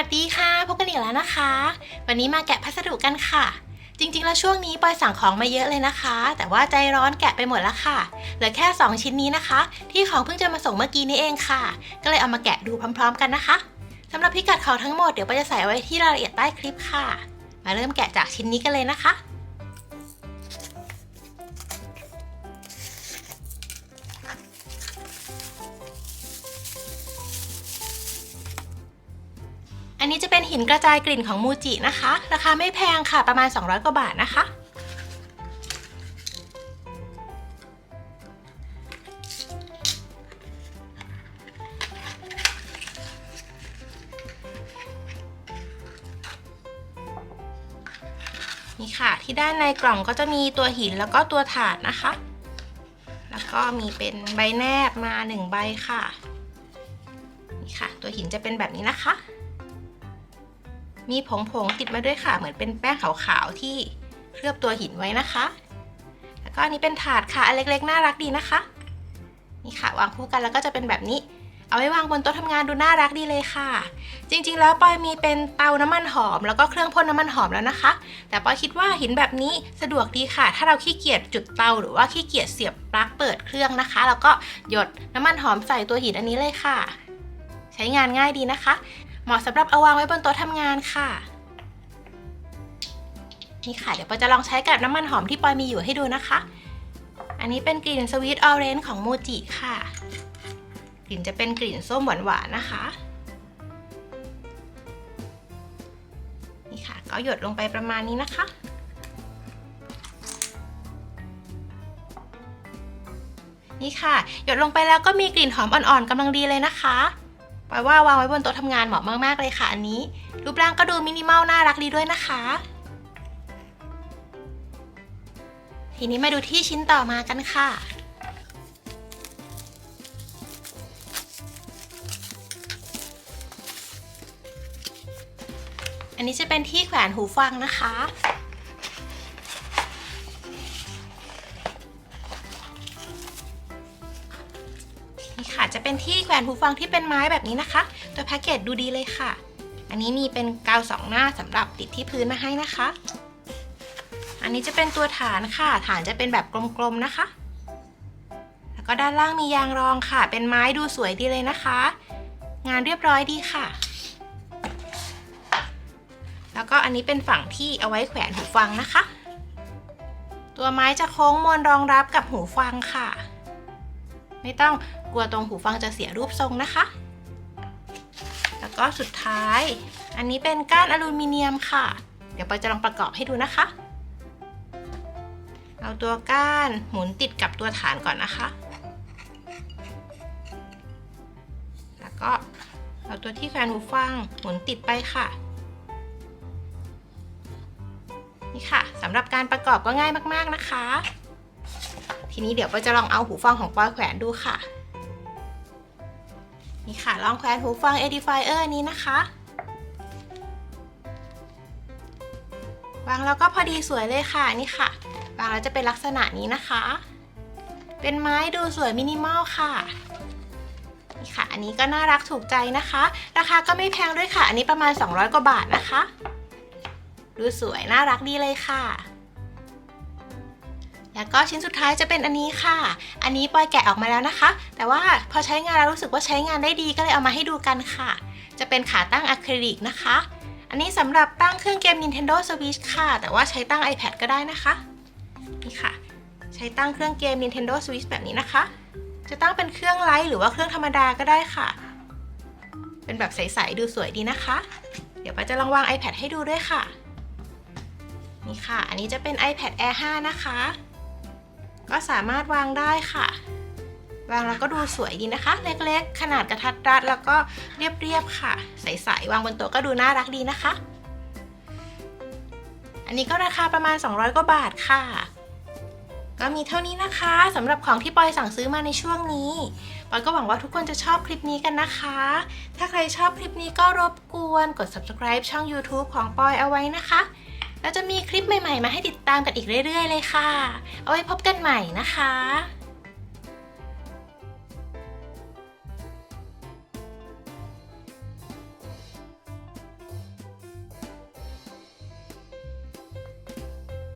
วัสดีค่ะพบกันอีกแล้วนะคะ วันนี้มาแกะพัสดุกันค่ะ จริงๆ แล้วช่วงนี้ปอยสั่งของมาเยอะเลยนะคะ แต่ว่าใจร้อนแกะไปหมดแล้วค่ะ เหลือแค่ 2 ชิ้นนี้นะคะ ที่ของเพิ่งจะมาส่งเมื่อกี้นี้เองค่ะ ก็เลยเอามาแกะดูพร้อม ๆ กันนะคะสำหรับพิกัดของทั้งหมดเดี๋ยวปอยจะใส่ไว้ที่รายละเอียดใต้คลิปค่ะ มาเริ่มแกะจากชิ้นนี้กันเลยนะคะ อันนี้จะเป็นหินกระจายกลิ่นของมูจินะคะ ราคาไม่แพงค่ะประมาณ 200 กว่าบาทนะคะ นี่ค่ะที่ด้านในกล่องก็จะมีตัวหินแล้วก็ตัวถาดนะคะ แล้วก็มีเป็นใบแนบมาหนึ่งใบค่ะ นี่ค่ะ ตัวหินจะเป็นแบบนี้นะคะ มีผงผงๆติดมาด้วยค่ะ เหมือนเป็นแป้งขาวๆที่เคลือบตัวหินไว้นะคะ แล้วก็อันนี้เป็นถาดค่ะ อันเล็กๆ น่ารักดีนะคะ นี่ค่ะวางคู่กันแล้วก็จะเป็นแบบนี้ เอาไว้วางบนโต๊ะทำงานดูน่ารักดีเลยค่ะ จริงๆ แล้วปอยมีเป็นเตาน้ำมันหอม แล้วก็เครื่องพ่นน้ำมันหอมแล้วนะคะ แต่ปอยคิดว่าหินแบบนี้สะดวกดีค่ะ ถ้าเราขี้เกียจจุดเตาหรือว่าขี้เกียจเสียบปลั๊กเปิดเครื่องนะคะ แล้วก็หยดน้ำมันหอมใส่ตัวหินอันนี้เลยค่ะ ใช้งานง่ายดีนะคะ เหมาะสำหรับเอาวางไว้บนโต๊ะทำงานค่ะ นี่ค่ะ เดี๋ยวปอจะลองใช้กับน้ำมันหอมที่ปอยมีอยู่ให้ดูนะคะ อันนี้เป็นกลิ่นสวีทออเรนจ์ของโมจิค่ะ กลิ่นจะเป็นกลิ่นส้มหวานๆนะคะนี่ค่ะ ก็หยดลงไปประมาณนี้นะคะนี่ค่ะ หยดลงไปแล้วก็มีกลิ่นหอมอ่อนๆกำลังดีเลยนะคะ ปอยว่าวางไว้บนโต๊ะทำงานเหมาะมากๆเลยค่ะอันนี้ รูปร่างก็ดูมินิมอลน่ารักดีด้วยนะคะ ทีนี้มาดูที่ชิ้นต่อมากันค่ะอันนี้จะเป็นที่แขวนหูฟังนะคะ จะเป็นที่แขวนหูฟังที่เป็นไม้แบบนี้นะคะ ตัวแพ็กเกจดูดีเลยค่ะ อันนี้มีเป็นกาวสองหน้าสำหรับติดที่พื้นมาให้นะคะ อันนี้จะเป็นตัวฐานค่ะ ฐานจะเป็นแบบกลมๆนะคะ แล้วก็ด้านล่างมียางรองค่ะ เป็นไม้ดูสวยดีเลยนะคะ งานเรียบร้อยดีค่ะ แล้วก็อันนี้เป็นฝั่งที่เอาไว้แขวนหูฟังนะคะ ตัวไม้จะโค้งมนรองรับกับหูฟังค่ะ ไม่ต้อง กลัวตรงหูฟังจะเสียรูปทรงนะคะ แล้วก็สุดท้าย อันนี้เป็นก้านอลูมิเนียมค่ะ เดี๋ยวปอยจะลองประกอบให้ดูนะคะ เอาตัวก้านหมุนติดกับตัวฐานก่อนนะคะ แล้วก็เอาตัวที่แขวนหูฟังหมุนติดไปค่ะนี่ค่ะสำหรับการประกอบก็ง่ายมาก ๆ นะคะ ทีนี้เดี๋ยวปอจะลองเอาหูฟังของปอยแขวนดูค่ะ นี่ค่ะลองแขวนหูฟัง Edifier นี้นะคะวางแล้วก็พอดีสวยเลยค่ะนี่ค่ะวางแล้วจะเป็นลักษณะนี้นะคะ เป็นไม้ดูสวยมินิมอลค่ะนี่ค่ะ อันนี้ก็น่ารักถูกใจนะคะ ราคาก็ไม่แพงด้วยค่ะ อันนี้ประมาณ 200 กว่าบาทนะคะ ดูสวยน่ารักดีเลยค่ะ แล้วก็ชิ้นสุดท้ายจะเป็นอันนี้ค่ะ อันนี้ปอยแกะออกมาแล้วนะคะ แต่ว่าพอใช้งานแล้วรู้สึกว่าใช้งานได้ดีก็เลยเอามาให้ดูกันค่ะ จะเป็นขาตั้งอะคริลิกนะคะ อันนี้สำหรับตั้งเครื่องเกม Nintendo Switch ค่ะ แต่ว่าใช้ตั้ง iPad ก็ได้นะคะ นี่ค่ะ ใช้ตั้งเครื่องเกม Nintendo Switch แบบนี้นะคะ จะตั้งเป็นเครื่องไลท์หรือว่าเครื่องธรรมดาก็ได้ค่ะ เป็นแบบใสๆดูสวยดีนะคะ เดี๋ยวปาจะลองวาง iPad ให้ดูด้วยค่ะ นี่ค่ะ อันนี้จะเป็น iPad Air 5 นะคะ ก็สามารถวางได้ค่ะ วางแล้วก็ดูสวยดีนะคะ เล็กๆ ขนาดกระทัดรัดแล้วก็เรียบๆค่ะ ใสๆวางบนโต๊ะก็ดูน่ารักดีนะคะ อันนี้ก็ราคาประมาณ 200กว่าบาทค่ะ ก็มีเท่านี้นะคะสำหรับของที่ปอยสั่งซื้อมาในช่วงนี้ปอยก็หวังว่าทุกคนจะชอบคลิปนี้กันนะคะ ถ้าใครชอบคลิปนี้ก็รบกวนกด subscribe ช่อง YouTube ของปอยเอาไว้นะคะ แล้วจะมีคลิปใหม่ๆ มาให้ติดตามกันอีกเรื่อย ๆ เลยค่ะ เอาไว้พบกันใหม่นะคะ